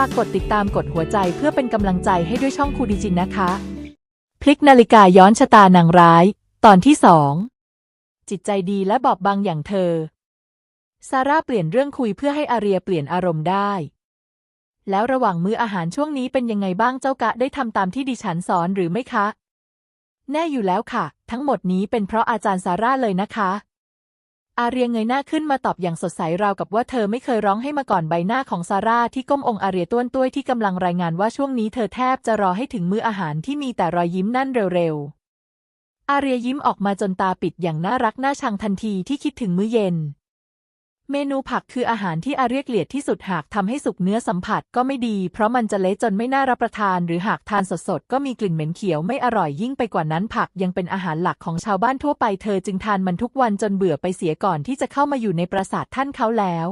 ฝากกดติดตามกดหัวใจเพื่อเป็นกำลังใจให้ด้วยช่องครูดิจินนะคะ พลิกนาฬิกาย้อนชะตานางร้าย ตอนที่สองจิตใจดีและบอบบางอย่างเธอ ซาร่าเปลี่ยนเรื่องคุยเพื่อให้อาเรียเปลี่ยนอารมณ์ได้ แล้วระหว่างมื้ออาหารช่วงนี้เป็นยังไงบ้างเจ้ากะได้ทำตามที่ดิฉันสอนหรือไม่คะ แน่อยู่แล้วค่ะ ทั้งหมดนี้เป็นเพราะอาจารย์ซาร่าเลยนะคะ อาเรียเงยหน้าขึ้นมาตอบอย่างสดใสราวกับว่าเธอไม่เคยร้องให้มาก่อนใบหน้าของซาร่าที่ก้มองค์อาเรียต้วนต้วยที่กำลังรายงานว่าช่วงนี้เธอแทบจะรอให้ถึงมื้ออาหารที่มีแต่รอยยิ้มนั่นเร็วๆ อาเรียยิ้มออกมาจนตาปิดอย่างน่ารักน่าชังทันทีที่คิดถึงมื้อเย็น เมนูผักคืออาหารที่อาเรียกเกลียดที่สุดหากทำให้สุกเนื้อสัมผัสก็ไม่ดี เพราะมันจะเละจนไม่น่ารับประทาน หรือหากทานสดๆ ก็มีกลิ่นเหม็นเขียวไม่อร่อยยิ่งไปกว่านั้นผักยังเป็นอาหารหลักของชาวบ้านทั่วไปเธอจึงทานมันทุกวันจนเบื่อไปเสียก่อนที่จะเข้ามาอยู่ในปราสาทท่านเขาแล้ว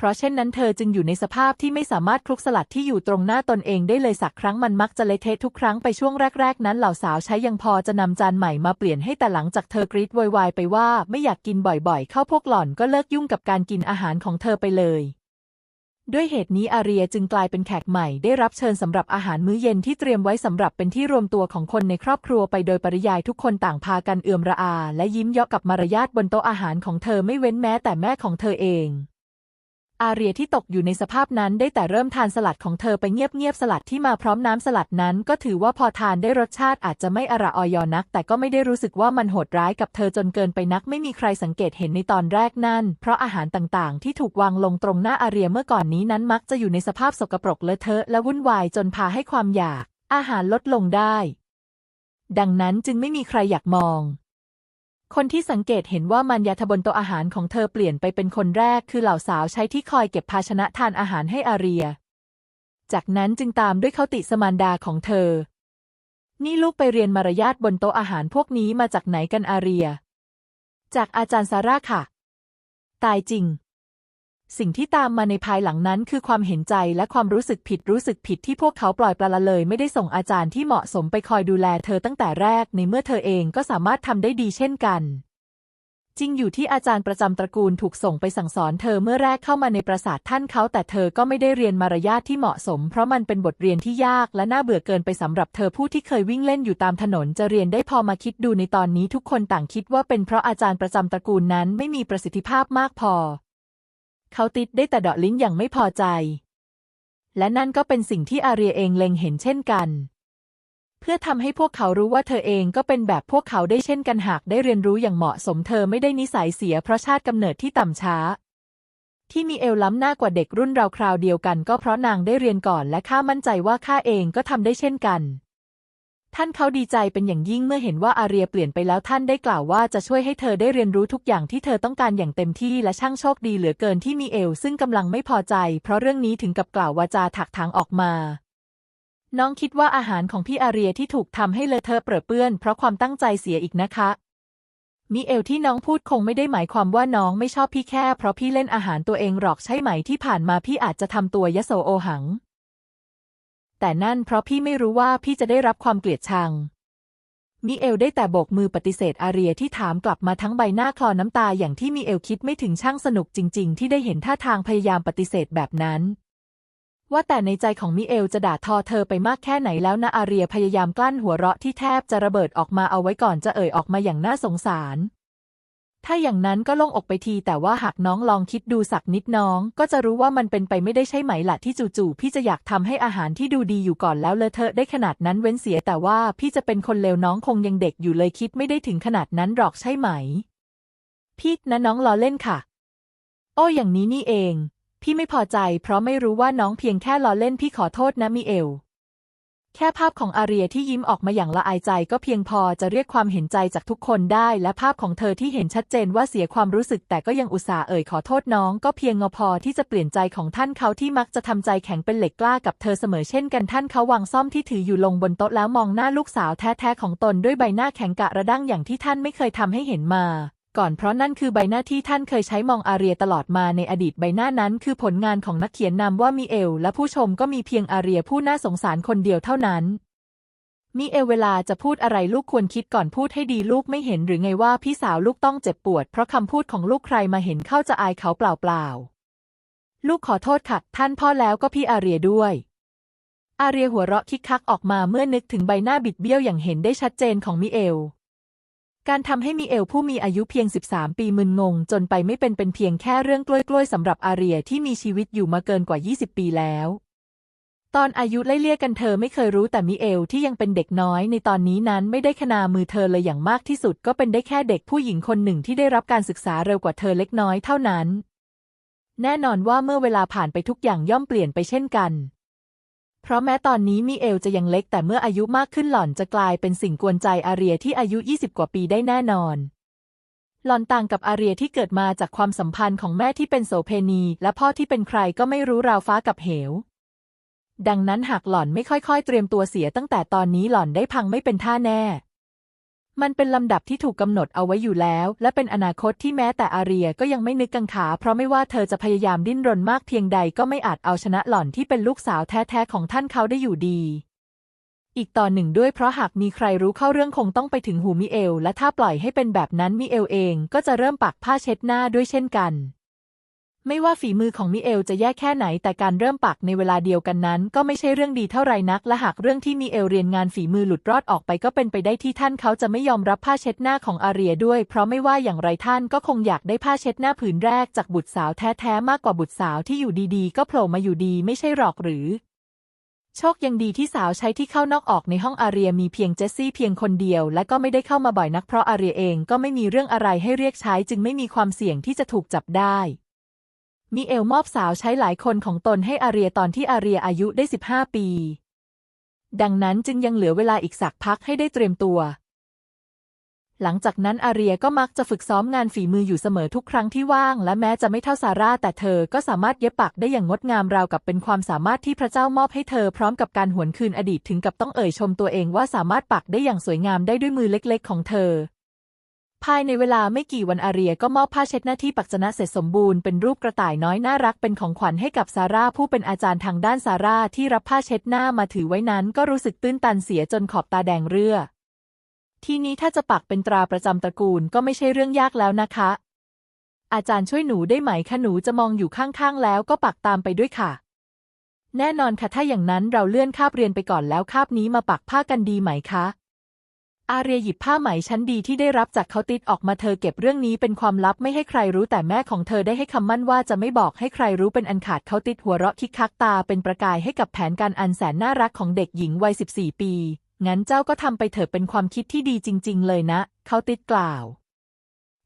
เพราะเช่นนั้นเธอจึงอยู่ในสภาพที่ไม่สามารถคลุกสลัดที่อยู่ตรงหน้าตนเองได้เลยสักครั้งมันมักจะเละเทะทุกครั้งไปช่วงแรก ๆ นั้นเหล่าสาวใช้ยังพอจะนำจานใหม่มาเปลี่ยนให้แต่หลังจากเธอกรีดวยวายไปว่าไม่อยากกินบ่อยๆ เข้าพวกหล่อนก็เลิกยุ่งกับการกินอาหารของเธอไปเลยด้วยเหตุนี้อาเรียจึงกลายเป็นแขกใหม่ได้รับเชิญสำหรับอาหารมื้อเย็นที่เตรียมไว้สำหรับเป็นที่รวมตัวของคนในครอบครัวไปโดยปริยายทุกคนต่างพากันเอื่อมระอา และยิ้มเยาะกับมารยาทบนโต๊ะอาหารของเธอไม่เว้นแม้แต่แม่ของเธอเอง อาเรียที่ตกอยู่ในสภาพนั้นได้แต่เริ่มทานสลัดของเธอไปเงียบๆสลัดที่มาพร้อมน้ำสลัดนั้น ก็ถือว่าพอทานได้รสชาติอาจจะไม่อร่อยอนัก แต่ก็ไม่ได้รู้สึกว่ามันโหดร้ายกับเธอจนเกินไปนักไม่มีใครสังเกตเห็นในตอนแรกนั่น เพราะอาหารต่างๆ ที่ถูกวางลงตรงหน้าอาเรียเมื่อก่อนนี้นั้นมักจะอยู่ในสภาพสกปรกเลอะเทอะและวุ่นวายจนพาให้ความอยาก อาหารลดลงได้ ดังนั้นจึงไม่มีใครอยากมอง คนที่สังเกตเห็นว่ามันยาทบนโต๊ะอาหารของเธอเปลี่ยนไปเป็นคนแรกคือเหล่าสาวใช้ที่คอยเก็บภาชนะทานอาหารให้อาเรีย จากนั้นจึงตามด้วยเขาติสมานดาของเธอ นี่ลูกไปเรียนมารยาทบนโต๊ะอาหารพวกนี้มาจากไหนกันอาเรีย จากอาจารย์ซาร่าค่ะ ตายจริง สิ่งที่ตามมาในภายหลังนั้นคือความเห็นใจและความรู้สึกผิดรู้สึกผิดที่พวกเขาปล่อยปละละเลย ไม่ได้ส่งอาจารย์ที่เหมาะสมไปคอยดูแลเธอตั้งแต่แรกในเมื่อเธอเองก็สามารถทำได้ดีเช่นกันจริงอยู่ที่อาจารย์ประจำตระกูลถูกส่งไปสั่งสอนเธอเมื่อแรกเข้ามาในปราสาทท่านเขา แต่เธอก็ไม่ได้เรียนมารยาทที่เหมาะสม เพราะมันเป็นบทเรียนที่ยากและน่าเบื่อเกินไปสำหรับเธอผู้ที่เคยวิ่งเล่นอยู่ตามถนนจะเรียนได้พอมาคิดดูในตอนนี้ทุกคนต่างคิดว่าเป็นเพราะอาจารย์ประจำตระกูลนั้นไม่มีประสิทธิภาพมากพอ เขาติดได้แต่เดาะลิ้นอย่างไม่พอใจ และนั่นก็เป็นสิ่งที่อาเรียเองเล็งเห็นเช่นกัน เพื่อทำให้พวกเขารู้ว่าเธอเองก็เป็นแบบพวกเขาได้เช่นกันหากได้เรียนรู้อย่างเหมาะสมเธอไม่ได้นิสัยเสียเพราะชาติกำเนิดที่ต่ำช้า ที่มีเอวล้ำหน้ากว่าเด็กรุ่นเราคราวเดียวกัน ก็เพราะนางได้เรียนก่อนและข้ามั่นใจว่าข้าเองก็ทำได้เช่นกัน ท่านเขาดีใจเป็นอย่างยิ่งเมื่อเห็นว่าอาเรียเปลี่ยนไปแล้วท่านได้กล่าวว่าจะช่วยให้เธอได้เรียนรู้ทุกอย่างที่เธอต้องการอย่างเต็มที่และช่างโชคดีเหลือเกินที่มีเอลซึ่งกำลังไม่พอใจ เพราะเรื่องนี้ถึงกับกล่าววาจาถักถางออกมา น้องคิดว่าอาหารของพี่อาเรียที่ถูกทำให้เลอะเทอะเปรอะเปื้อน เพราะความตั้งใจเสียอีกนะคะมิเอลที่น้องพูดคงไม่ได้หมายความว่าน้องไม่ชอบพี่แค่ เพราะพี่เล่นอาหารตัวเองหรอกใช่ไหมที่ผ่านมาพี่อาจจะทำตัวยโสโอหัง แต่นั่นเพราะพี่ไม่รู้ว่าพี่จะได้รับความเกลียดชัง มิเอลได้แต่โบกมือปฏิเสธอาเรียที่ถามกลับมาทั้งใบหน้าคลอน้ำตาอย่างที่มิเอลคิดไม่ถึงช่างสนุกจริง ๆ ที่ได้เห็นท่าทางพยายามปฏิเสธแบบนั้น ว่าแต่ในใจของมิเอลจะด่าทอเธอไปมากแค่ไหนแล้วนะอาเรียพยายามกลั้นหัวเราะที่แทบจะระเบิดออกมาเอาไว้ก่อนจะเอ่ยออกมาอย่างน่าสงสาร ถ้าอย่างนั้นก็โล่งอกไปที แต่ว่าหากน้องลองคิดดูสักนิดน้อง ก็จะรู้ว่ามันเป็นไปไม่ได้ใช่ไหมล่ะที่จู่ๆพี่จะอยากทำให้อาหารที่ดูดีอยู่ก่อนแล้วเลอะเทอะได้ขนาดนั้นเว้นเสียแต่ว่าพี่จะเป็นคนเลวน้องคงยังเด็กอยู่เลยคิดไม่ได้ถึงขนาดนั้นหรอกใช่ไหม พี่นะน้องล้อเล่นค่ะ โอ้อย่างนี้นี่เอง พี่ไม่พอใจ เพราะไม่รู้ว่าน้องเพียงแค่ล้อเล่นพี่ขอโทษนะมิเอล แค่ภาพของอาเรียที่ยิ้มออกมาอย่างละอายใจก็เพียงพอจะเรียกความเห็นใจจากทุกคนได้ และภาพของเธอที่เห็นชัดเจนว่าเสียความรู้สึก แต่ก็ยังอุตส่าห์เอ่ยขอโทษน้อง ก็เพียงงอพอที่จะเปลี่ยนใจของท่านเขาที่มักจะทำใจแข็งเป็นเหล็กกล้ากับเธอเสมอเช่นกันท่านเขาวางซ่อมที่ถืออยู่ลงบนโต๊ะแล้วมองหน้าลูกสาวแท้ๆของตนด้วยใบหน้าแข็งกะระดั้งอย่างที่ท่านไม่เคยทำให้เห็นมา ก่อนเพราะนั่นคือใบหน้าที่ท่านเคยใช้มองอาเรียตลอดมาในอดีตใบหน้านั้น คือผลงานของนักเขียนนำว่ามีเอล และผู้ชมก็มีเพียงอาเรียผู้น่าสงสารคนเดียวเท่านั้นมีเอลเวลาจะพูดอะไรลูกควรคิดก่อนพูดให้ดีลูกไม่เห็นหรือไงว่าพี่สาวลูกต้องเจ็บปวด เพราะคำพูดของลูกใครมาเห็นเข้าจะอายเขาเปล่าๆลูกขอโทษค่ะ ท่านพ่อแล้วก็พี่อาเรียด้วยอาเรียหัวเราะคิกคักออกมาเมื่อนึกถึงใบหน้าบิดเบี้ยวอย่างเห็นได้ชัดเจนของมิเอล การทำให้มิเอลผู้มีอายุเพียง 13 ปีมึนงง จนไปไม่เป็นเป็นเพียงแค่เรื่องกล้วยๆสำหรับอาเรียที่มีชีวิตอยู่มาเกินกว่า 20 ปีแล้ว ตอนอายุไล่เลี่ยกันเธอไม่เคยรู้แต่มิเอลที่ยังเป็นเด็กน้อยในตอนนี้นั้นไม่ได้ขนามือเธอเลยอย่างมากที่สุดก็เป็นได้แค่เด็กผู้หญิงคนหนึ่งที่ได้รับการศึกษาเร็วกว่าเธอเล็กน้อยเท่านั้น แน่นอนว่าเมื่อเวลาผ่านไปทุกอย่างย่อมเปลี่ยนไปเช่นกัน เพราะแม้ตอนนี้มิเอลจะยังเล็กแต่เมื่ออายุมากขึ้นหล่อนจะกลายเป็นสิ่งกวนใจอาเรียที่อายุ 20 กว่าปีได้แน่นอน หล่อนต่างกับอาเรียที่เกิดมาจากความสัมพันธ์ของแม่ที่เป็นโสเพณีและพ่อที่เป็นใครก็ไม่รู้ราวฟ้ากับเหว ดังนั้นหากหล่อนไม่ค่อยๆ เตรียมตัวเสียตั้งแต่ตอนนี้หล่อนได้พังไม่เป็นท่าแน่ มันเป็นลำดับที่ถูกกำหนดเอาไว้อยู่แล้ว และเป็นอนาคตที่แม้แต่อาเรียก็ยังไม่นึกกังขา เพราะไม่ว่าเธอจะพยายามดิ้นรนมากเพียงใดก็ไม่อาจเอาชนะหล่อนที่เป็นลูกสาวแท้ๆของท่านเขาได้อยู่ดี อีกต่อหนึ่งด้วยเพราะหากมีใครรู้เข้าเรื่องคงต้องไปถึงหูมิเอล และถ้าปล่อยให้เป็นแบบนั้นมิเอลเองก็จะเริ่มปักผ้าเช็ดหน้าด้วยเช่นกัน ไม่ว่าฝีมือของมิเอลจะแย่แค่ไหนแต่การเริ่มปักในเวลาเดียวกันนั้น ก็ไม่ใช่เรื่องดีเท่าไรนัก และหากเรื่องที่มิเอลเรียนงานฝีมือหลุดรอดออกไปก็เป็นไปได้ที่ท่านเขาจะไม่ยอมรับผ้าเช็ดหน้าของอาเรียด้วย เพราะไม่ว่าอย่างไรท่านก็คงอยากได้ผ้าเช็ดหน้าผืนแรกจากบุตรสาวแท้ๆมากกว่าบุตรสาวที่อยู่ดีๆ ก็โผล่มาอยู่ดีไม่ใช่หรอกหรือโชคยังดีที่สาวใช้ที่เข้านอกออกในห้องอาเรียมีเพียงเจสซี่เพียงคนเดียว และก็ไม่ได้เข้ามาบ่อยนักเพราะอาเรียเองก็ไม่มีเรื่องอะไรให้เรียกใช้จึงไม่มีความเสี่ยงที่จะถูกจับได้ มิเอลมอบสาวใช้หลายคนของตนให้อาเรียตอนที่อาเรียอายุได้ 15 ปี ดังนั้นจึงยังเหลือเวลาอีกสักพักให้ได้เตรียมตัว หลังจากนั้นอาเรียก็มักจะฝึกซ้อมงานฝีมืออยู่เสมอทุกครั้งที่ว่าง และแม้จะไม่เท่าซาร่าแต่เธอก็สามารถเย็บปักได้อย่างงดงามราวกับเป็นความสามารถที่พระเจ้ามอบให้เธอพร้อมกับการหวนคืนอดีตถึงกับต้องเอ่ยชมตัวเองว่าสามารถปักได้อย่างสวยงามได้ด้วยมือเล็ก ๆ ของเธอ ภายในเวลาไม่กี่วันอาเรียก็มอบผ้าเช็ดหน้าที่ปักจนะเสร็จสมบูรณ์เป็นรูปกระต่ายน้อยน่ารักเป็นของขวัญให้กับซาร่าผู้เป็นอาจารย์ทางด้านซาร่าที่รับผ้าเช็ดหน้ามาถือไว้นั้น ก็รู้สึกตื้นตันเสียจนขอบตาแดงเรือทีนี้ถ้าจะปักเป็นตราประจำตระกูลก็ไม่ใช่เรื่องยากแล้วนะคะ อาจารย์ช่วยหนูได้ไหมคะหนูจะมองอยู่ข้างๆแล้วก็ปักตามไปด้วยค่ะ แน่นอนค่ะถ้าอย่างนั้นเราเลื่อนคาบเรียนไปก่อนแล้วคาบนี้มาปักผ้ากันดีไหมคะ อาเรียหยิบผ้าไหมชั้นดีที่ได้รับจากเขาติดออกมาเธอเก็บเรื่องนี้เป็นความลับไม่ให้ใครรู้แต่แม่ของเธอได้ให้คำมั่นว่าจะไม่บอกให้ใครรู้เป็นอันขาดเขาติดหัวเราะคิกคักตาเป็นประกายให้กับแผนการอันแสนน่ารักของเด็กหญิงวัย 14 ปี งั้นเจ้าก็ทำไปเถอะเป็นความคิดที่ดีจริง ๆ เลยนะ เขาติดกล่าว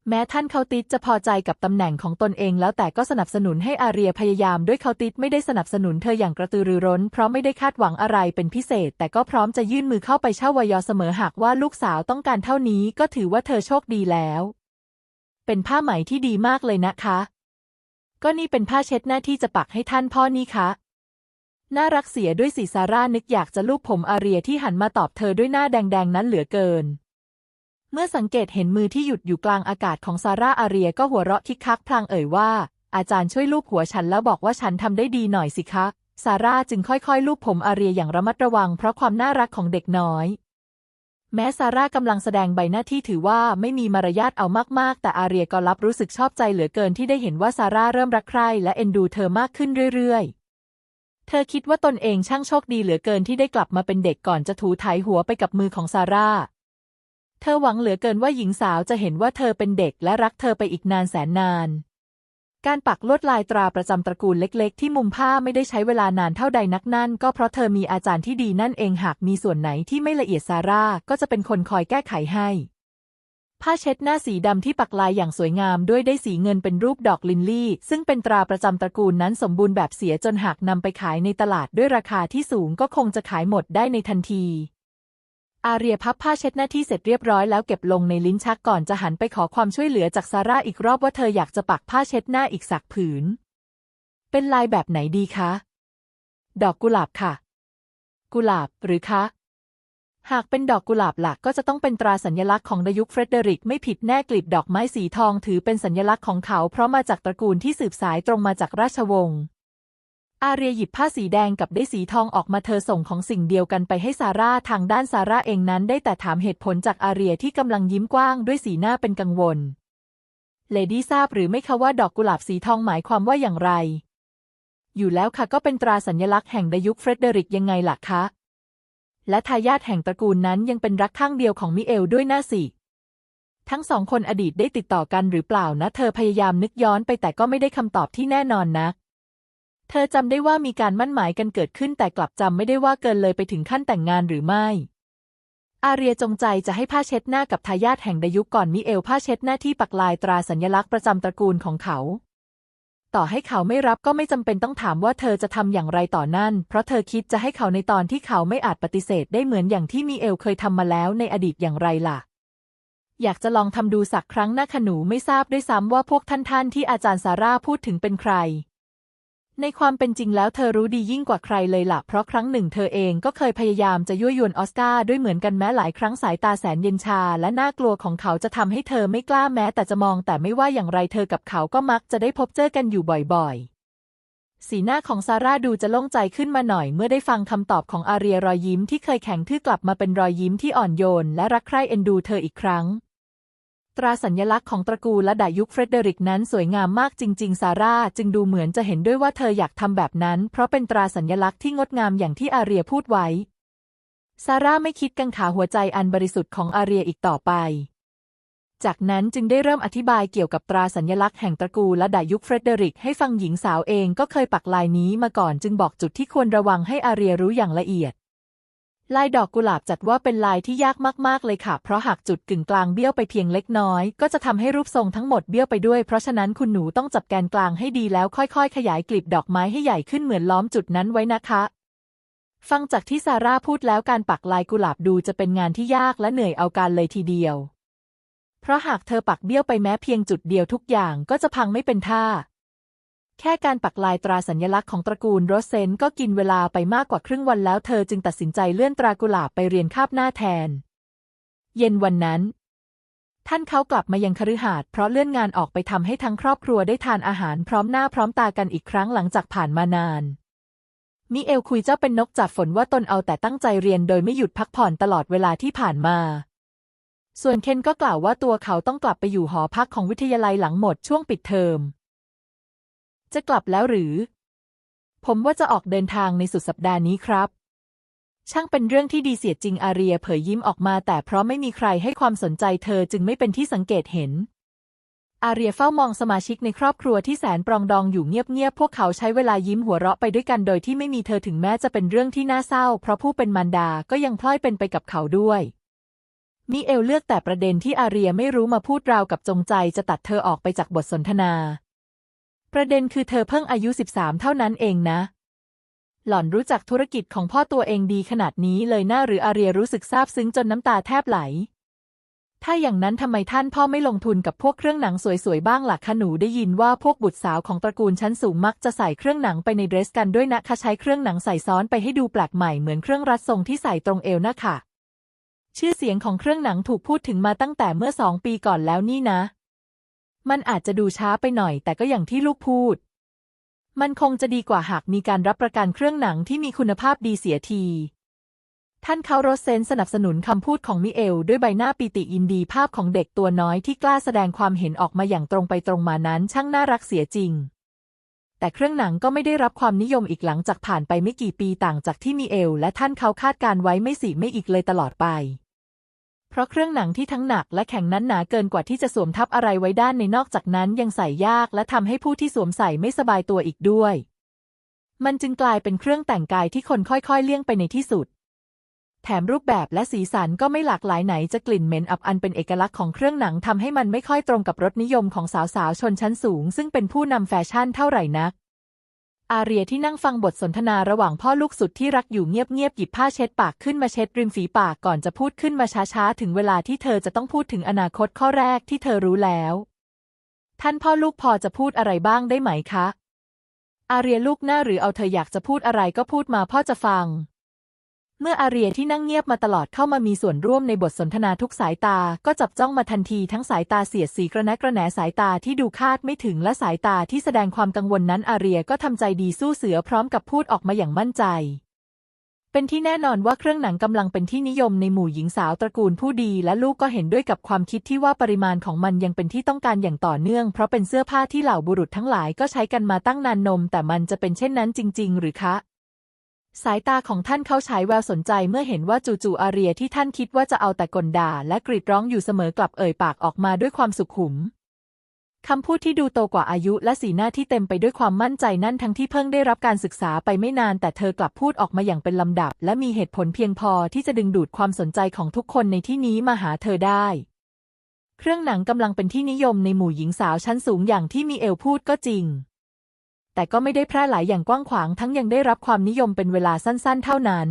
แม้ท่านเขาติดจะพอใจกับตำแหน่งของตนเองแล้วแต่ก็สนับสนุนให้อาเรียพยายามด้วยเขาติดไม่ได้สนับสนุนเธออย่างกระตือรือร้น เพราะไม่ได้คาดหวังอะไรเป็นพิเศษ แต่ก็พร้อมจะยื่นมือเข้าไปเช่าวยอเสมอหากว่าลูกสาวต้องการเท่านี้ก็ถือว่าเธอโชคดีแล้ว เป็นผ้าไหมที่ดีมากเลยนะคะ ก็นี่เป็นผ้าเช็ดหน้าที่จะปักให้ท่านพ่อนี่คะน่ารักเสียด้วยสีซาร่านึกอยากจะลูบผมอาเรียที่หันมาตอบเธอด้วยหน้าแดงๆนั้นเหลือเกิน เมื่อสังเกตเห็นมือที่หยุดอยู่กลางอากาศของซาร่าอาเรียก็หัวเราะคิกคักพลางเอ่ยว่า อาจารย์ช่วยลูบหัวฉันแล้วบอกว่าฉันทำได้ดีหน่อยสิคะ ซาร่าจึงค่อยๆ ลูบผมอาเรียอย่างระมัดระวังเพราะความน่ารักของเด็กน้อย แม้ซาร่ากำลังแสดงใบหน้าที่ถือว่าไม่มีมารยาทเอามากๆ แต่อาเรียก็รับรู้สึกชอบใจเหลือเกินที่ได้เห็นว่าซาร่าเริ่มรักใคร่และเอ็นดูเธอมากขึ้นเรื่อยๆเธอคิดว่าตนเองช่างโชคดีเหลือเกินที่ได้กลับมาเป็นเด็กก่อนจะถูไถหัวไปกับมือของซาร่า เธอหวังเหลือเกินว่าหญิงสาวจะเห็นว่าเธอเป็นเด็กและรักเธอไปอีกนานแสนนาน การปักลวดลายตราประจำตระกูลเล็ก ๆ ที่มุมผ้าไม่ได้ใช้เวลานานเท่าใดนักนั่น ก็เพราะเธอมีอาจารย์ที่ดีนั่นเองหากมีส่วนไหนที่ไม่ละเอียดซาร่าก็จะเป็นคนคอยแก้ไขให้ ผ้าเช็ดหน้าสีดำที่ปักลายอย่างสวยงามด้วยได้สีเงินเป็นรูปดอกลินลี่ ซึ่งเป็นตราประจำตระกูลนั้นสมบูรณ์แบบเสียจนหากนำไปขายในตลาดด้วยราคาที่สูงก็คงจะขายหมดได้ในทันที อาเรียพับผ้าเช็ดหน้าที่เสร็จเรียบร้อยแล้วเก็บลงในลิ้นชักก่อนจะหันไปขอความช่วยเหลือจากซาร่าอีกรอบว่าเธออยากจะปักผ้าเช็ดหน้าอีกสักผืน เป็นลายแบบไหนดีคะ ดอกกุหลาบค่ะ กุหลาบหรือคะ หากเป็นดอกกุหลาบหลักก็จะต้องเป็นตราสัญลักษณ์ของดยุคเฟรเดริกไม่ผิดแน่กลีบดอกไม้สีทองถือเป็นสัญลักษณ์ของเขา เพราะมาจากตระกูลที่สืบสายตรงมาจากราชวงศ์ อาเรียหยิบผ้าสีแดงกับได้สีทองออกมาเธอส่งของสิ่งเดียวกันไปให้ซาร่าทางด้านซาร่าเองนั้นได้แต่ถามเหตุผลจากอาเรียที่กำลังยิ้มกว้างด้วยสีหน้าเป็นกังวล เลดี้ทราบหรือไม่คะว่าดอกกุหลาบสีทองหมายความว่าอย่างไร อยู่แล้วค่ะก็เป็นตราสัญลักษณ์แห่งดยุคเฟรเดริกยังไงล่ะคะ และทายาทแห่งตระกูลนั้นยังเป็นรักข้างเดียวของมิเอลด้วยน่าสิ ทั้งสองคนอดีตได้ติดต่อกันหรือเปล่านะ เธอพยายามนึกย้อนไปแต่ก็ไม่ได้คำตอบที่แน่นอนนัก เธอจำได้ว่ามีการมั่นหมายกันเกิดขึ้นแต่กลับจำไม่ได้ว่าเกินเลยไปถึงขั้นแต่งงานหรือไม่ อาเรียจงใจจะให้ผ้าเช็ดหน้ากับทายาทแห่งดยุคก่อนมิเอลผ้าเช็ดหน้าที่ปักลายตราสัญลักษณ์ประจำตระกูลของเขา ต่อให้เขาไม่รับก็ไม่จำเป็นต้องถามว่าเธอจะทำอย่างไรต่อนั่น เพราะเธอคิดจะให้เขาในตอนที่เขาไม่อาจปฏิเสธได้เหมือนอย่างที่มิเอลเคยทำมาแล้วในอดีตอย่างไรล่ะอยากจะลองทำดูสักครั้งนะขนูไม่ทราบด้วยซ้ำว่าพวกท่านๆที่อาจารย์ซาร่าพูดถึงเป็นใคร ในความเป็นจริงแล้วเธอรู้ดียิ่งกว่าใครเลยล่ะ เพราะครั้งหนึ่งเธอเองก็เคยพยายามจะยั่วยวนออสการ์ด้วยเหมือนกันแม้หลายครั้งสายตาแสนเย็นชา และน่ากลัวของเขาจะทำให้เธอไม่กล้าแม้แต่จะมอง แต่ไม่ว่าอย่างไรเธอกับเขาก็มักจะได้พบเจอกันอยู่บ่อยๆ สีหน้าของซาร่าดูจะโล่งใจขึ้นมาหน่อย เมื่อได้ฟังคำตอบของอาเรียรอยยิ้มที่เคยแข็งทื่อกลับมาเป็นรอยยิ้มที่อ่อนโยน และรักใคร่เอ็นดูเธออีกครั้ง ตราสัญลักษณ์ของตระกูลและดายุคเฟรเดริกนั้นสวยงามมากจริง ๆ ซาร่าจึงดูเหมือนจะเห็นด้วยว่าเธออยากทำแบบนั้น เพราะเป็นตราสัญลักษณ์ที่งดงามอย่างที่อาเรียพูดไว้ ซาร่าไม่คิดกังขาหัวใจอันบริสุทธิ์ของอาเรียอีกต่อไป จากนั้นจึงได้เริ่มอธิบายเกี่ยวกับตราสัญลักษณ์แห่งตระกูลและดายุคเฟรเดริกให้ฟังหญิงสาวเองก็เคยปักลายนี้มาก่อนจึงบอกจุดที่ควรระวังให้อาเรียรู้อย่างละเอียด ลายดอกกุหลาบจัดว่าเป็นลายที่ยากมากๆเลยค่ะ เพราะหากจุดกึ่งกลางเบี้ยวไปเพียงเล็กน้อย ก็จะทำให้รูปทรงทั้งหมดเบี้ยวไปด้วย เพราะฉะนั้นคุณหนูต้องจับแกนกลางให้ดีแล้วค่อยๆ ขยายกลีบดอกไม้ให้ใหญ่ขึ้นเหมือนล้อมจุดนั้นไว้นะคะ ฟังจากที่ซาร่าพูดแล้วการปักลายกุหลาบดูจะเป็นงานที่ยากและเหนื่อยเอาการเลยทีเดียว เพราะหากเธอปักเบี้ยวไปแม้เพียงจุดเดียวทุกอย่างก็จะพังไม่เป็นท่า แค่การปักลายตราสัญลักษณ์ของตระกูลโรสเซนก็กินเวลาไปมากกว่าครึ่งวันแล้วเธอจึงตัดสินใจเลื่อนตรากุหลาบไปเรียนคาบหน้าแทน เย็นวันนั้น ท่านเขากลับมายังคฤหาสน์เพราะเลื่อนงานออกไปทำให้ทั้งครอบครัวได้ทานอาหารพร้อมหน้าพร้อมตากันอีกครั้งหลังจากผ่านมานานมิเอลคุยเจ้าเป็นนกจับฝนว่าตนเอาแต่ตั้งใจเรียนโดยไม่หยุดพักผ่อนตลอดเวลาที่ผ่านมา ส่วนเคนก็กล่าวว่าตัวเขาต้องกลับไปอยู่หอพักของวิทยาลัยหลังหมดช่วงปิดเทอม จะกลับแล้วหรือ ผมว่าจะออกเดินทางในสุดสัปดาห์นี้ครับ ช่างเป็นเรื่องที่ดีเสียจริงอาเรียเผยยิ้มออกมา แต่เพราะไม่มีใครให้ความสนใจเธอจึงไม่เป็นที่สังเกตเห็น อาเรียเฝ้ามองสมาชิกในครอบครัวที่แสนปรองดองอยู่เงียบๆพวกเขาใช้เวลายิ้มหัวเราะไปด้วยกันโดยที่ไม่มีเธอถึงแม้จะเป็นเรื่องที่น่าเศร้า เพราะผู้เป็นมารดาก็ยังพลอยเป็นไปกับเขาด้วยมิเอลเลือกแต่ประเด็นที่อาเรียไม่รู้มาพูดราวกับจงใจจะตัดเธอออกไปจากบทสนทนา ประเด็นคือเธอเพิ่งอายุ 13 เท่านั้นเองนะ หล่อนรู้จักธุรกิจของพ่อตัวเองดีขนาดนี้เลยน่าหรืออาเรียรู้สึกซาบซึ้งจนน้ำตาแทบไหล ถ้าอย่างนั้นทำไมท่านพ่อไม่ลงทุนกับพวกเครื่องหนังสวยๆบ้างล่ะคะหนูได้ยินว่าพวกบุตรสาวของตระกูลชั้นสูงมักจะใส่เครื่องหนังไปในเดรสกันด้วยนะคะใช้เครื่องหนังใส่ซ้อนไปให้ดูแปลกใหม่เหมือนเครื่องรัดทรงที่ใส่ตรงเอวนะค่ะชื่อเสียงของเครื่องหนังถูกพูดถึงมาตั้งแต่เมื่อสองปีก่อนแล้วนี่นะ มันอาจจะดูช้าไปหน่อย แต่ก็อย่างที่ลูกพูด มันคงจะดีกว่าหากมีการรับประกันเครื่องหนังที่มีคุณภาพดีเสียที ท่านเขาโรเซนสนับสนุนคำพูดของมิเอล ด้วยใบหน้าปีติยินดีภาพของเด็กตัวน้อยที่กล้าแสดงความเห็นออกมาอย่างตรงไปตรงมานั้นช่างน่ารักเสียจริง แต่เครื่องหนังก็ไม่ได้รับความนิยมอีกหลังจากผ่านไปไม่กี่ปีต่างจากที่มิเอล และท่านเขาคาดการไว้ไม่สิไม่อีกเลยตลอดไป เพราะเครื่องหนังที่ทั้งหนักและแข็งนั้นหนาเกินกว่าที่จะสวมทับอะไรไว้ด้านในนอกจากนั้นยังใส่ยากและทำให้ผู้ที่สวมใส่ไม่สบายตัวอีกด้วย มันจึงกลายเป็นเครื่องแต่งกายที่คนค่อยๆ เลี่ยงไปในที่สุด แถมรูปแบบและสีสันก็ไม่หลากหลายไหนจะกลิ่นเหม็นอับอันเป็นเอกลักษณ์ของเครื่องหนังทำให้มันไม่ค่อยตรงกับรสนิยมของสาวๆชนชั้นสูง ซึ่งเป็นผู้นำแฟชั่นเท่าไหร่นัก อาเรียที่นั่งฟังบทสนทนาระหว่างพ่อลูกสุดที่รักอยู่เงียบๆหยิบผ้าเช็ดปากขึ้นมาเช็ดริมฝีปากก่อนจะพูดขึ้นมาช้าๆ ถึงเวลาที่เธอจะต้องพูดถึงอนาคตข้อแรกที่เธอรู้แล้ว ท่านพ่อลูกพอจะพูดอะไรบ้างได้ไหมคะ อาเรียลูกหน้าหรือเอาเธออยากจะพูดอะไรก็พูดมาพ่อจะฟัง เมื่ออาเรียที่นั่งเงียบมาตลอดเข้ามามีส่วนร่วมในบทสนทนาทุกสายตา ก็จับจ้องมาทันทีทั้งสายตาเสียดสีกระแนะกระแหนสายตาที่ดูคาดไม่ถึงและสายตาที่แสดงความกังวลนั้นอาเรียก็ทำใจดีสู้เสือพร้อมกับพูดออกมาอย่างมั่นใจ เป็นที่แน่นอนว่าเครื่องหนังกำลังเป็นที่นิยมในหมู่หญิงสาวตระกูลผู้ดี และลูกก็เห็นด้วยกับความคิดที่ว่าปริมาณของมันยังเป็นที่ต้องการอย่างต่อเนื่อง เพราะเป็นเสื้อผ้าที่เหล่าบุรุษทั้งหลายก็ใช้กันมาตั้งนานนม แต่มันจะเป็นเช่นนั้นจริง ๆ หรือคะ สายตาของท่านเขาฉายแววสนใจเมื่อเห็นว่าจู่ๆอาเรียที่ท่านคิดว่าจะเอาแต่กลด่า และกรีดร้องอยู่เสมอกลับเอ่ยปากออกมาด้วยความสุขุมคำพูดที่ดูโตกว่าอายุและสีหน้าที่เต็มไปด้วยความมั่นใจนั่นทั้งที่เพิ่งได้รับการศึกษาไปไม่นานแต่เธอกลับพูดออกมาอย่างเป็นลำดับ และมีเหตุผลเพียงพอที่จะดึงดูดความสนใจของทุกคนในที่นี้มาหาเธอได้ เครื่องหนังกำลังเป็นที่นิยมในหมู่หญิงสาวชั้นสูงอย่างที่มีเอลพูดก็จริง แต่ก็ไม่ได้แพร่หลายอย่างกว้างขวางทั้งยังได้รับความนิยมเป็นเวลาสั้นๆ เท่านั้น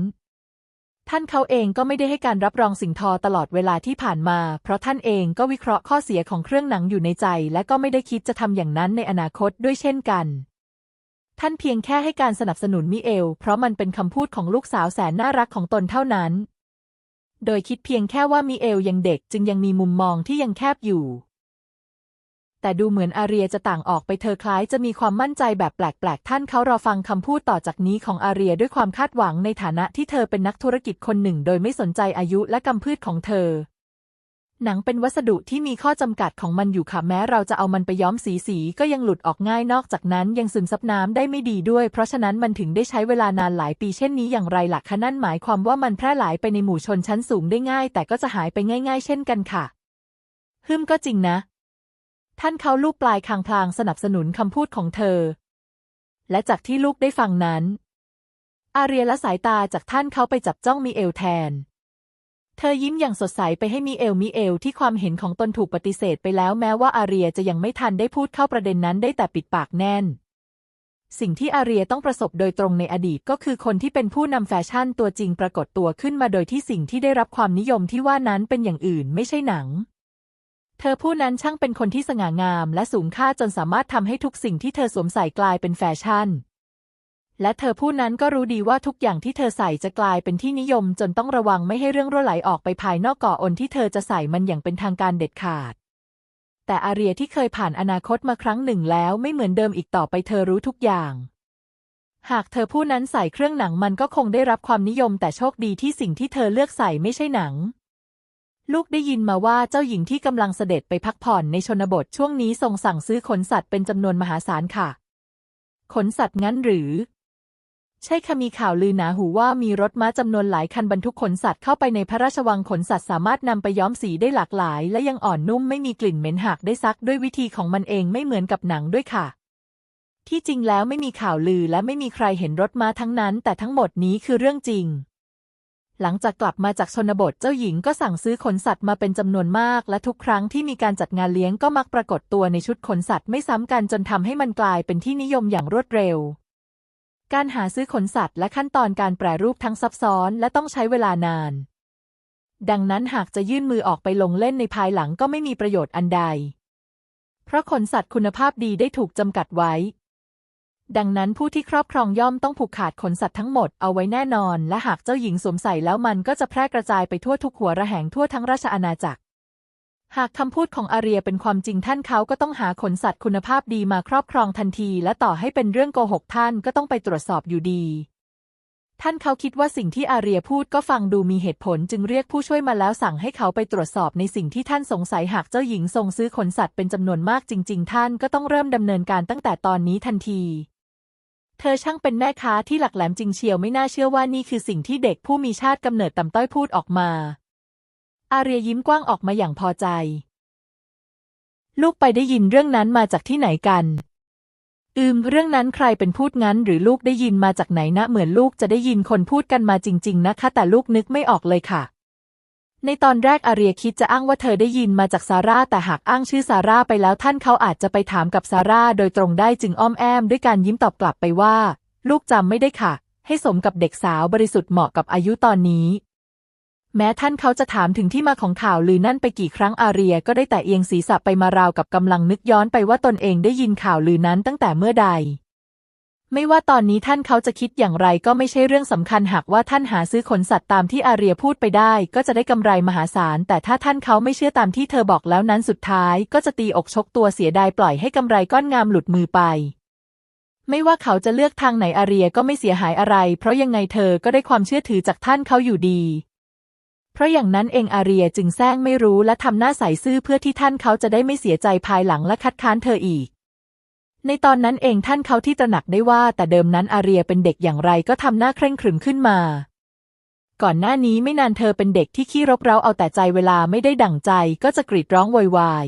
ท่านเขาเองก็ไม่ได้ให้การรับรองสิ่งทอตลอดเวลาที่ผ่านมา เพราะท่านเองก็วิเคราะห์ข้อเสียของเครื่องหนังอยู่ในใจ และก็ไม่ได้คิดจะทำอย่างนั้นในอนาคตด้วยเช่นกันท่านเพียงแค่ให้การสนับสนุนมิเอล เพราะมันเป็นคำพูดของลูกสาวแสนน่ารักของตนเท่านั้น โดยคิดเพียงแค่ว่ามิเอลยังเด็กจึงยังมีมุมมองที่ยังแคบอยู่ แต่ดูเหมือนอาเรียจะต่างออกไปเธอคล้ายจะมีความมั่นใจแบบแปลกๆ ท่านเขารอฟังคำพูดต่อจากนี้ของอาเรียด้วยความคาดหวังในฐานะที่เธอเป็นนักธุรกิจคนหนึ่ง โดยไม่สนใจอายุและกำพืชของเธอ หนังเป็นวัสดุที่มีข้อจำกัดของมันอยู่ค่ะแม้เราจะเอามันไปย้อมสีสีก็ยังหลุดออกง่ายนอกจากนั้นยังซึมซับน้ำได้ไม่ดีด้วย เพราะฉะนั้นมันถึงได้ใช้เวลานานหลายปีเช่นนี้อย่างไรหล่ะคะนั่นหมายความว่ามันแพร่หลายไปในหมู่ชนชั้นสูงได้ง่าย แต่ก็จะหายไปง่าย ๆ เช่นกันค่ะฮึมก็จริงนะ ท่านเขาลูกปลายคางพลางสนับสนุนคำพูดของเธอ และจากที่ลูกได้ฟังนั้น อาเรียละสายตาจากท่านเขาไปจับจ้องมีเอลแทน เธอยิ้มอย่างสดใสไปให้มีเอลมีเอลที่ความเห็นของตนถูกปฏิเสธไปแล้วแม้ว่าอาเรียจะยังไม่ทันได้พูดเข้าประเด็นนั้นได้แต่ปิดปากแน่น สิ่งที่อาเรียต้องประสบโดยตรงในอดีตก็คือคนที่เป็นผู้นำแฟชั่นตัวจริงปรากฏตัวขึ้นมาโดยที่สิ่งที่ได้รับความนิยมที่ว่านั้นเป็นอย่างอื่นไม่ใช่หนัง เธอผู้นั้นช่างเป็นคนที่สง่างาม และสูงค่าจนสามารถทำให้ทุกสิ่งที่เธอสวมใส่กลายเป็นแฟชั่น และเธอผู้นั้นก็รู้ดีว่าทุกอย่างที่เธอใส่จะกลายเป็นที่นิยม จนต้องระวังไม่ให้เรื่องรั่วไหลออกไปภายนอกก่ออนที่เธอจะใส่มันอย่างเป็นทางการเด็ดขาด แต่อาเรียที่เคยผ่านอนาคตมาครั้งหนึ่งแล้วไม่เหมือนเดิมอีกต่อไปเธอรู้ทุกอย่างหากเธอผู้นั้นใส่เครื่องหนังมันก็คงได้รับความนิยมแต่โชคดีที่สิ่งที่เธอเลือกใส่ไม่ใช่หนัง ลูกได้ยินมาว่าเจ้าหญิงที่กำลังเสด็จไปพักผ่อนในชนบทช่วงนี้ทรงสั่งซื้อขนสัตว์เป็นจำนวนมหาศาลค่ะ ขนสัตว์งั้นหรือ ใช่ค่ะมีข่าวลือหนาหูว่ามีรถม้าจำนวนหลายคันบรรทุกขนสัตว์เข้าไปในพระราชวังขนสัตว์สามารถนำไปย้อมสีได้หลากหลาย และยังอ่อนนุ่มไม่มีกลิ่นเหม็นหากได้ซักด้วยวิธีของมันเองไม่เหมือนกับหนังด้วยค่ะ ที่จริงแล้วไม่มีข่าวลือและไม่มีใครเห็นรถม้าทั้งนั้น แต่ทั้งหมดนี้คือเรื่องจริง หลังจากกลับมาจากชนบทเจ้าหญิงก็สั่งซื้อขนสัตว์มาเป็นจำนวนมาก และทุกครั้งที่มีการจัดงานเลี้ยงก็มักปรากฏตัวในชุดขนสัตว์ไม่ซ้ำกันจนทำให้มันกลายเป็นที่นิยมอย่างรวดเร็ว การหาซื้อขนสัตว์และขั้นตอนการแปรรูปทั้งซับซ้อนและต้องใช้เวลานาน ดังนั้นหากจะยื่นมือออกไปลงเล่นในภายหลังก็ไม่มีประโยชน์อันใด เพราะขนสัตว์คุณภาพดีได้ถูกจำกัดไว้ ดังนั้นผู้ที่ครอบครองย่อมต้องผูกขาดขนสัตว์ทั้งหมดเอาไว้แน่นอน และหากเจ้าหญิงสวมใส่แล้วมันก็จะแพร่กระจายไปทั่วทุกหัวระแหงทั่วทั้งราชอาณาจักร หากคำพูดของอาเรียเป็นความจริงท่านเขาก็ต้องหาขนสัตว์คุณภาพดีมาครอบครองทันที และต่อให้เป็นเรื่องโกหกท่านก็ต้องไปตรวจสอบอยู่ดี ท่านเขาคิดว่าสิ่งที่อาเรียพูดก็ฟังดูมีเหตุผลจึงเรียกผู้ช่วยมาแล้วสั่งให้เขาไปตรวจสอบในสิ่งที่ท่านสงสัยหากเจ้าหญิงทรงซื้อขนสัตว์เป็นจำนวนมากจริง ๆ ท่านก็ต้องเริ่มดำเนินการตั้งแต่ตอนนี้ทันที เธอช่างเป็นแม่ค้าที่หลักแหลมจริงเชียวไม่น่าเชื่อว่านี่คือสิ่งที่เด็กผู้มีชาติกำเนิดต่ำต้อยพูดออกมา อาเรียยิ้มกว้างออกมาอย่างพอใจ ลูกไปได้ยินเรื่องนั้นมาจากที่ไหนกัน อืม เรื่องนั้นใครเป็นพูดงั้น หรือลูกได้ยินมาจากไหนนะ เหมือนลูกจะได้ยินคนพูดกันมาจริง ๆ นะคะ แต่ลูกนึกไม่ออกเลยค่ะ ในตอนแรกอาเรียคิดจะอ้างว่าเธอได้ยินมาจากซาร่าแต่หากอ้างชื่อซาร่าไปแล้วท่านเขาอาจจะไปถามกับซาร่าโดยตรงได้จึงอ้อมแอมด้วยการยิ้มตอบกลับไปว่า ลูกจำไม่ได้ค่ะ ให้สมกับเด็กสาวบริสุทธิ์เหมาะกับอายุตอนนี้ แม้ท่านเขาจะถามถึงที่มาของข่าวลือนั่นไปกี่ครั้งอาเรียก็ได้แต่เอียงศีรษะไปมาราวกับกำลังนึกย้อนไปว่าตนเองได้ยินข่าวลือนั้นตั้งแต่เมื่อใด ไม่ว่าตอนนี้ท่านเขาจะคิดอย่างไรก็ไม่ใช่เรื่องสำคัญหากว่าท่านหาซื้อขนสัตว์ตามที่อาเรียพูดไปได้ ก็จะได้กำไรมหาศาล แต่ถ้าท่านเขาไม่เชื่อตามที่เธอบอกแล้วนั้นสุดท้าย ก็จะตีอกชกตัวเสียดายปล่อยให้กำไรก้อนงามหลุดมือไป ไม่ว่าเขาจะเลือกทางไหนอาเรียก็ไม่เสียหายอะไร เพราะยังไงเธอก็ได้ความเชื่อถือจากท่านเขาอยู่ดี เพราะอย่างนั้นเองอาเรียจึงแซงไม่รู้และทำหน้าใสซื่อเพื่อที่ท่านเขาจะได้ไม่เสียใจภายหลังและคัดค้านเธออีก ในตอนนั้นเองท่านเขาที่ตระหนักได้ว่า แต่เดิมนั้นอาเรียเป็นเด็กอย่างไรก็ทำหน้าเคร่งขรึมขึ้นมา ก่อนหน้านี้ไม่นานเธอเป็นเด็กที่ขี้รบเร้าเอาแต่ใจเวลาไม่ได้ดั่งใจก็จะกรีดร้องโวยวาย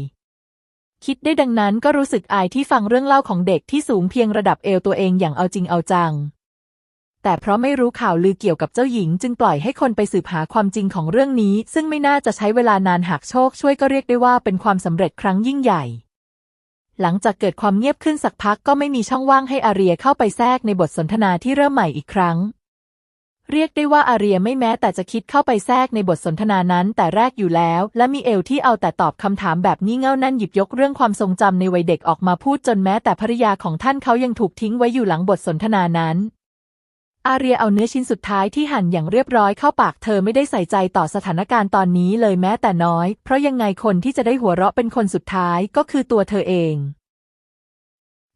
คิดได้ดังนั้นก็รู้สึกอายที่ฟังเรื่องเล่าของเด็กที่สูงเพียงระดับเอวตัวเองอย่างเอาจริงเอาจัง แต่เพราะไม่รู้ข่าวลือเกี่ยวกับเจ้าหญิง จึงปล่อยให้คนไปสืบหาความจริงของเรื่องนี้ ซึ่งไม่น่าจะใช้เวลานานหากโชคช่วยก็เรียกได้ว่าเป็นความสำเร็จครั้งยิ่งใหญ่ หลังจากเกิดความเงียบขึ้นสักพักก็ไม่มีช่องว่างให้อาเรียเข้าไปแทรกในบทสนทนาที่เริ่มใหม่อีกครั้ง เรียกได้ว่าอาเรียไม่แม้แต่จะคิดเข้าไปแทรกในบทสนทนานั้นแต่แรกอยู่แล้ว และมีเอลที่เอาแต่ตอบคำถามแบบนี้เง่านั่นหยิบยกเรื่องความทรงจำในวัยเด็กออกมาพูดจนแม้แต่ภริยาของท่านเขายังถูกทิ้งไว้อยู่หลังบทสนทนานั้น อาเรียเอาเนื้อชิ้นสุดท้ายที่หั่นอย่างเรียบร้อยเข้าปากเธอไม่ได้ใส่ใจต่อสถานการณ์ตอนนี้เลยแม้แต่น้อย เพราะยังไงคนที่จะได้หัวเราะเป็นคนสุดท้ายก็คือตัวเธอเอง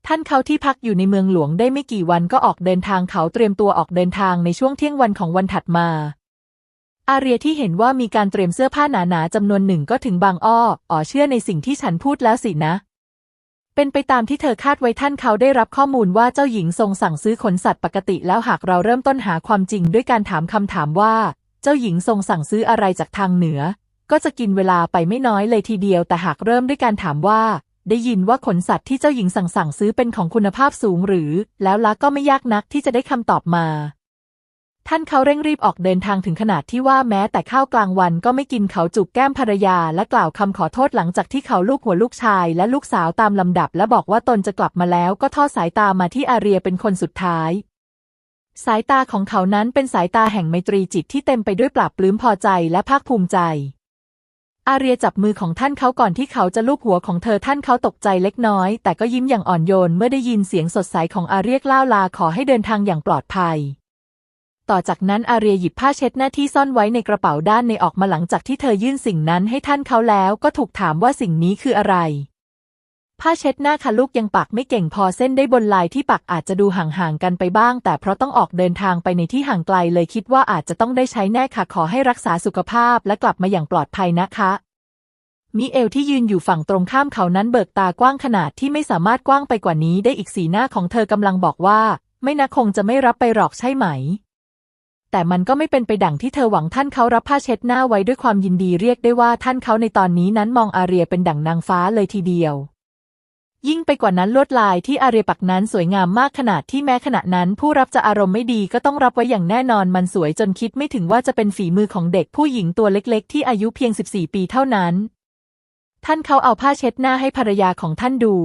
ท่านเขาที่พักอยู่ในเมืองหลวงได้ไม่กี่วันก็ออกเดินทางเขาเตรียมตัวออกเดินทางในช่วงเที่ยงวันของวันถัดมา อาเรียที่เห็นว่ามีการเตรียมเสื้อผ้าหนาๆจำนวนหนึ่งก็ถึงบางอ้ออ๋อเชื่อในสิ่งที่ฉันพูดแล้วสินะ เป็นไปตามที่เธอคาดไว้ท่านเขาได้รับข้อมูลว่าเจ้าหญิงทรงสั่งซื้อขนสัตว์ปกติแล้วหากเราเริ่มต้นหาความจริงด้วยการถามคำถามว่า เจ้าหญิงทรงสั่งซื้ออะไรจากทางเหนือ ก็จะกินเวลาไปไม่น้อยเลยทีเดียว แต่หากเริ่มด้วยการถามว่า ได้ยินว่าขนสัตว์ที่เจ้าหญิงสั่งสั่งซื้อเป็นของคุณภาพสูงหรือ แล้วละก็ไม่ยากนักที่จะได้คำตอบมา ท่านเขาเร่งรีบออกเดินทางถึงขนาดที่ว่าแม้แต่ข้าวกลางวันก็ไม่กินเขาจูบแก้มภรรยา และกล่าวคำขอโทษหลังจากที่เขาลูกหัวลูกชาย และลูกสาวตามลำดับ และบอกว่าตนจะกลับมาแล้วก็ทอดสายตามาที่อาเรียเป็นคนสุดท้าย สายตาของเขานั้นเป็นสายตาแห่งไมตรีจิตที่เต็มไปด้วยปราบปลื้มพอใจและภาคภูมิใจอาเรียจับมือของท่านเขาก่อนที่เขาจะลูบหัวของเธอท่านเขาตกใจเล็กน้อย แต่ก็ยิ้มอย่างอ่อนโยนเมื่อได้ยินเสียงสดใสของอาเรียกล่าวลาขอให้เดินทางอย่างปลอดภัย ต่อจากนั้นอาเรียหยิบผ้าเช็ดหน้าที่ซ่อนไว้ในกระเป๋าด้านในออกมาหลังจากที่เธอยื่นสิ่งนั้นให้ท่านเขาแล้วก็ถูกถามว่าสิ่งนี้คืออะไร ผ้าเช็ดหน้าค่ะลูกยังปักไม่เก่งพอเส้นได้บนลายที่ปักอาจจะดูห่างๆกันไปบ้าง แต่เพราะต้องออกเดินทางไปในที่ห่างไกลเลยคิดว่าอาจจะต้องได้ใช้แน่ค่ะขอให้รักษาสุขภาพและกลับมาอย่างปลอดภัยนะคะมิเอลที่ยืนอยู่ฝั่งตรงข้ามเขานั้นเบิกตากว้างขนาดที่ไม่สามารถกว้างไปกว่านี้ได้อีกสีหน้าของเธอกำลังบอกว่า ไม่นะคงจะไม่รับไปหรอกใช่ไหม แต่มันก็ไม่เป็นไปดั่งที่เธอหวังท่านเขารับผ้าเช็ดหน้าไว้ด้วยความยินดีเรียกได้ว่าท่านเขาในตอนนี้นั้นมองอาเรียเป็นดั่งนางฟ้าเลยทีเดียว ยิ่งไปกว่านั้นลวดลายที่อาเรียปักนั้นสวยงามมากขนาดที่แม้ขณะนั้นผู้รับจะอารมณ์ไม่ดีก็ต้องรับไว้อย่างแน่นอนมันสวยจนคิดไม่ถึงว่าจะเป็นฝีมือของเด็กผู้หญิงตัวเล็กๆ ที่อายุเพียง 14 ปีเท่านั้น ท่านเขาเอาผ้าเช็ดหน้าให้ภรรยาของท่านดู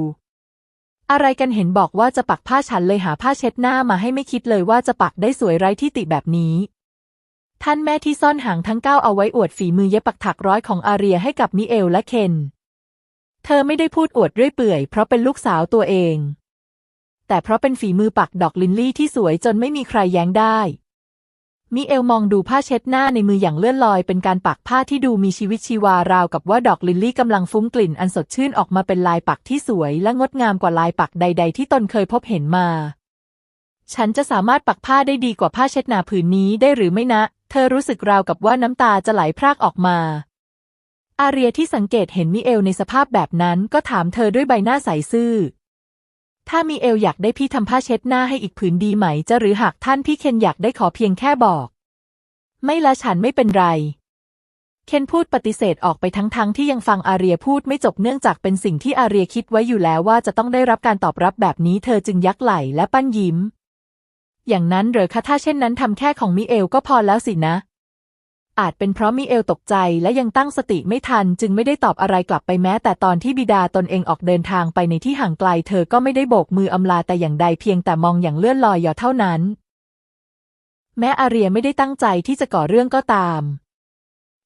อะไรกันเห็นบอกว่าจะปักผ้าฉันเลยหาผ้าเช็ดหน้ามาให้ไม่คิดเลยว่าจะปักได้สวยไร้ที่ติแบบนี้ ท่านแม่ที่ซ่อนหางทั้งเก้าเอาไว้อวดฝีมือเย็บปักถักร้อยของอาเรียให้กับมิเอลและเคน เธอไม่ได้พูดอวดเรื่อยเปื่อยเพราะเป็นลูกสาวตัวเอง แต่เพราะเป็นฝีมือปักดอกลินลี่ที่สวยจนไม่มีใครแย้งได้ มิเอลมองดูผ้าเช็ดหน้าในมืออย่างเลื่อนลอย เป็นการปักผ้าที่ดูมีชีวิตชีวาราวกับว่าดอกลินลี่กำลังฟุ้งกลิ่นอันสดชื่นออกมาเป็นลายปักที่สวยและงดงามกว่าลายปักใด ๆ ที่ตนเคยพบเห็นมา ฉันจะสามารถปักผ้าได้ดีกว่าผ้าเช็ดหน้าผืนนี้ได้หรือไม่นะ เธอรู้สึกราวกับว่าน้ำตาจะไหลพรากออกมา อาเรียที่สังเกตเห็นมิเอลในสภาพแบบนั้นก็ถามเธอด้วยใบหน้าใสซื่อ ถ้ามิเอลอยากได้พี่ทำผ้าเช็ดหน้าให้อีกผืนดีไหม จะหรือหากท่านพี่เคนอยากได้ขอเพียงแค่บอก ไม่ละฉันไม่เป็นไร เคนพูดปฏิเสธออกไปทั้งๆทที่ยังฟังอาเรียพูดไม่จบเนื่องจากเป็นสิ่งที่อาเรียคิดไว้อยู่แล้วว่าจะต้องได้รับการตอบรับแบบนี้เธอจึงยักไหล่และปั้นยิ้ม อย่างนั้นเหรอคะถ้าเช่นนั้นทำแค่ของมิเอลก็พอแล้วสินะ อาจเป็นเพราะมิเอลตกใจและยังตั้งสติไม่ทัน จึงไม่ได้ตอบอะไรกลับไปแม้ แต่ตอนที่บิดาตนเองออกเดินทางไปในที่ห่างไกล เธอก็ไม่ได้โบกมืออำลาแต่อย่างใดเพียงแต่มองอย่างเลื่อนลอยหย่อเท่านั้น แม้อาเรียไม่ได้ตั้งใจที่จะก่อเรื่องก็ตาม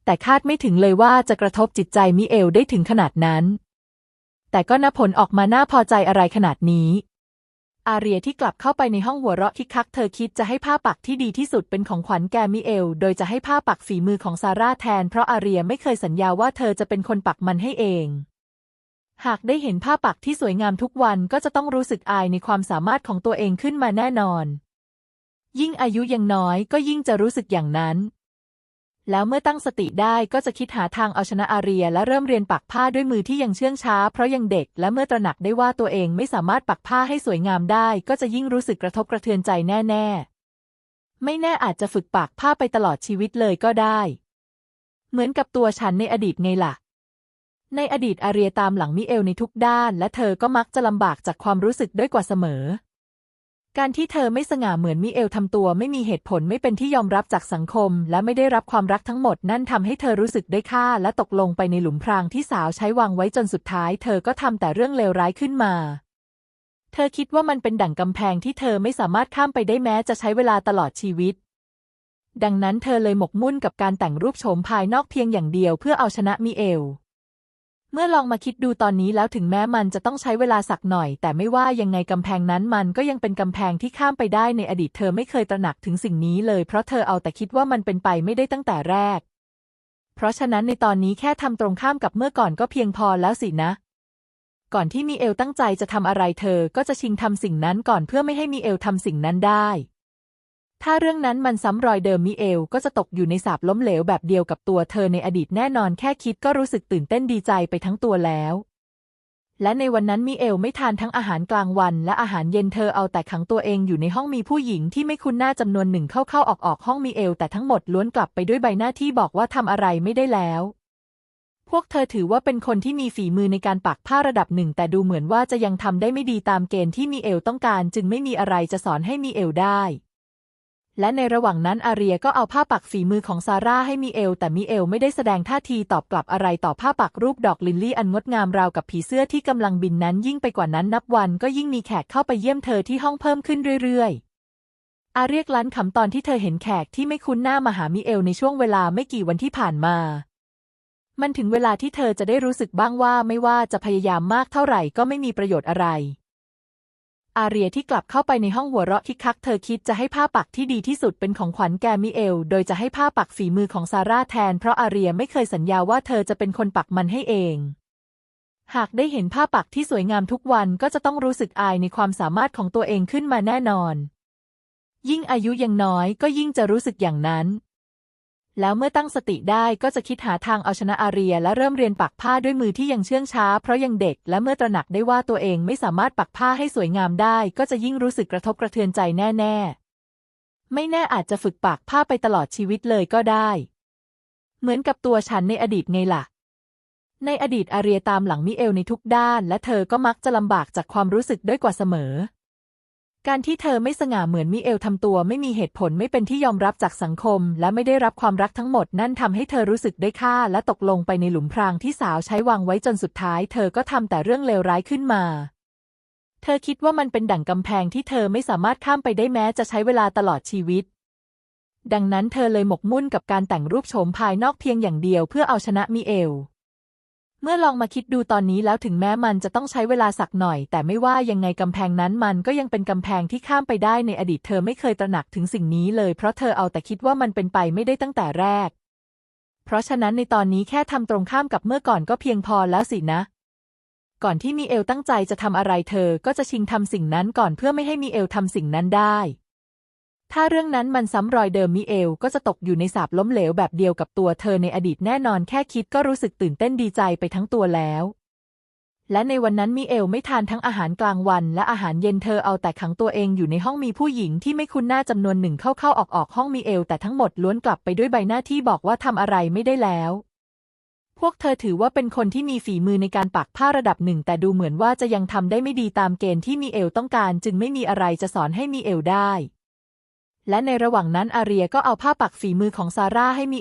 แต่คาดไม่ถึงเลยว่าจะกระทบจิตใจมิเอลได้ถึงขนาดนั้น แต่ก็นับผลออกมาน่าพอใจอะไรขนาดนี้ อาเรียที่กลับเข้าไปในห้องหัวเราะคิกคักเธอคิดจะให้ผ้าปักที่ดีที่สุดเป็นของขวัญแกมิเอล โดยจะให้ผ้าปักฝีมือของซาร่าแทน เพราะอาเรียไม่เคยสัญญาว่าเธอจะเป็นคนปักมันให้เอง หากได้เห็นผ้าปักที่สวยงามทุกวันก็จะต้องรู้สึกอายในความสามารถของตัวเองขึ้นมาแน่นอน ยิ่งอายุยังน้อยก็ยิ่งจะรู้สึกอย่างนั้น แล้วเมื่อตั้งสติได้ก็จะคิดหาทางเอาชนะอาเรีย และเริ่มเรียนปักผ้าด้วยมือที่ยังเชื่องช้า เพราะยังเด็กและเมื่อตระหนักได้ว่าตัวเองไม่สามารถปักผ้าให้สวยงามได้ ก็จะยิ่งรู้สึกกระทบกระเทือนใจแน่ ๆ ไม่แน่อาจจะฝึกปักผ้าไปตลอดชีวิตเลยก็ได้ เหมือนกับตัวฉันในอดีตไงล่ะ ในอดีตอาเรียตามหลังมิเอลในทุกด้าน และเธอก็มักจะลำบากจากความรู้สึกด้วยกว่าเสมอ การที่เธอไม่สง่าเหมือนมิเอลทำตัวไม่มีเหตุผลไม่เป็นที่ยอมรับจากสังคม และไม่ได้รับความรักทั้งหมดนั่นทำให้เธอรู้สึกได้ค่า และตกลงไปในหลุมพรางที่สาวใช้วางไว้จนสุดท้าย เธอก็ทำแต่เรื่องเลวร้ายขึ้นมา เธอคิดว่ามันเป็นดั่งกำแพงที่เธอไม่สามารถข้ามไปได้แม้จะใช้เวลาตลอดชีวิต ดังนั้นเธอเลยหมกมุ่นกับการแต่งรูปโฉมภายนอกเพียงอย่างเดียวเพื่อเอาชนะมิเอล มื่อลองมาคิดดูตอนนี้แล้วถึงแม้มันจะต้องใช้เวลาสักหน่อย แต่ไม่ว่ายังไงกำแพงนั้นมันก็ยังเป็นกำแพงที่ข้ามไปได้ในอดีตเธอไม่เคยตระหนักถึงสิ่งนี้เลย เพราะเธอเอาแต่คิดว่ามันเป็นไปไม่ได้ตั้งแต่แรก เพราะฉะนั้นในตอนนี้แค่ทำตรงข้ามกับเมื่อก่อนก็เพียงพอแล้วสินะก่อนที่มีเอลตั้งใจจะทำอะไรเธอก็จะชิงทำสิ่งนั้นก่อนเพื่อไม่ให้มีเอลทำสิ่งนั้นได้ ถ้าเรื่องนั้นมันซ้ำรอยเดิมมิเอลก็จะตกอยู่ในสาบล้มเหลวแบบเดียวกับตัวเธอในอดีตแน่นอนแค่คิดก็รู้สึกตื่นเต้นดีใจไปทั้งตัวแล้ว และในวันนั้นมิเอลไม่ทานทั้งอาหารกลางวัน และอาหารเย็นเธอเอาแต่ขังตัวเองอยู่ในห้องมีผู้หญิงที่ไม่คุ้นหน้าจำนวนหนึ่งเข้าๆออกๆห้องมิเอลแต่ทั้งหมดล้วนกลับไปด้วยใบหน้าที่บอกว่าทำอะไรไม่ได้แล้วพวกเธอถือว่าเป็นคนที่มีฝีมือในการปักผ้าระดับหนึ่ง แต่ดูเหมือนว่าจะยังทำได้ไม่ดีตามเกณฑ์ที่มีเอลต้องการ จึงไม่มีอะไรจะสอนให้มีเอลได้ และในระหว่างนั้นอาเรียก็เอาผ้าปักฝีมือของซาร่าให้มีเอล แต่มีเอลไม่ได้แสดงท่าทีตอบกลับอะไรต่อผ้าปักรูปดอกลิลลี่อันงดงามราวกับผีเสื้อที่กำลังบินนั้นยิ่งไปกว่านั้นนับวันก็ยิ่งมีแขกเข้าไปเยี่ยมเธอที่ห้องเพิ่มขึ้นเรื่อยๆ อาเรียกลั้นขำตอนที่เธอเห็นแขกที่ไม่คุ้นหน้ามาหามิเอลในช่วงเวลาไม่กี่วันที่ผ่านมา มันถึงเวลาที่เธอจะได้รู้สึกบ้างว่าไม่ว่าจะพยายามมากเท่าไหร่ก็ไม่มีประโยชน์อะไร อาเรียที่กลับเข้าไปในห้องหัวเราะคิกคัก เธอคิดจะให้ผ้าปักที่ดีที่สุดเป็นของขวัญแกมิเอล โดยจะให้ผ้าปักฝีมือของซาร่าแทน เพราะอาเรียไม่เคยสัญญาว่าเธอจะเป็นคนปักมันให้เอง หากได้เห็นผ้าปักที่สวยงามทุกวันก็จะต้องรู้สึกอายในความสามารถของตัวเองขึ้นมาแน่นอน ยิ่งอายุยังน้อยก็ยิ่งจะรู้สึกอย่างนั้น แล้วเมื่อตั้งสติได้ก็จะคิดหาทางเอาชนะอาเรีย และเริ่มเรียนปักผ้าด้วยมือที่ยังเชื่องช้า เพราะยังเด็กและเมื่อตระหนักได้ว่าตัวเองไม่สามารถปักผ้าให้สวยงามได้ ก็จะยิ่งรู้สึกกระทบกระเทือนใจแน่ๆ ไม่แน่อาจจะฝึกปักผ้าไปตลอดชีวิตเลยก็ได้ เหมือนกับตัวฉันในอดีตไงล่ะ ในอดีตอาเรียตามหลังมิเอลในทุกด้าน และเธอก็มักจะลำบากจากความรู้สึกด้วยกว่าเสมอ การที่เธอไม่สง่าเหมือนมิเอลทำตัวไม่มีเหตุผลไม่เป็นที่ยอมรับจากสังคม และไม่ได้รับความรักทั้งหมดนั่นทำให้เธอรู้สึกได้ค่า และตกลงไปในหลุมพรางที่สาวใช้วางไว้จนสุดท้าย เธอก็ทำแต่เรื่องเลวร้ายขึ้นมา เธอคิดว่ามันเป็นดั่งกำแพงที่เธอไม่สามารถข้ามไปได้แม้จะใช้เวลาตลอดชีวิต ดังนั้นเธอเลยหมกมุ่นกับการแต่งรูปโฉมภายนอกเพียงอย่างเดียวเพื่อเอาชนะมิเอล เมื่อลองมาคิดดูตอนนี้แล้วถึงแม้มันจะต้องใช้เวลาสักหน่อย แต่ไม่ว่ายังไงกำแพงนั้นมันก็ยังเป็นกำแพงที่ข้ามไปได้ในอดีตเธอไม่เคยตระหนักถึงสิ่งนี้เลย เพราะเธอเอาแต่คิดว่ามันเป็นไปไม่ได้ตั้งแต่แรก เพราะฉะนั้นในตอนนี้แค่ทำตรงข้ามกับเมื่อก่อนก็เพียงพอแล้วสินะ ก่อนที่มีเอลตั้งใจจะทำอะไรเธอก็จะชิงทำสิ่งนั้นก่อนเพื่อไม่ให้มีเอลทำสิ่งนั้นได้ ถ้าเรื่องนั้นมันซ้ำรอยเดิมมิเอลก็จะตกอยู่ในสาบล้มเหลวแบบเดียวกับตัวเธอในอดีตแน่นอนแค่คิดก็รู้สึกตื่นเต้นดีใจไปทั้งตัวแล้ว และในวันนั้นมิเอลไม่ทานทั้งอาหารกลางวัน และอาหารเย็นเธอเอาแต่ขังตัวเองอยู่ในห้องมีผู้หญิงที่ไม่คุ้นหน้าจำนวนหนึ่งเข้าๆออกๆห้องมิเอลแต่ทั้งหมดล้วนกลับไปด้วยใบหน้าที่บอกว่าทำอะไรไม่ได้แล้วพวกเธอถือว่าเป็นคนที่มีฝีมือในการปักผ้าระดับหนึ่ง แต่ดูเหมือนว่าจะยังทำได้ไม่ดีตามเกณฑ์ที่มีเอลต้องการ จึงไม่มีอะไรจะสอนให้มีเอลได้ และในระหว่างนั้นอาเรียก็เอาผ้าปักฝีมือของซาร่าให้มี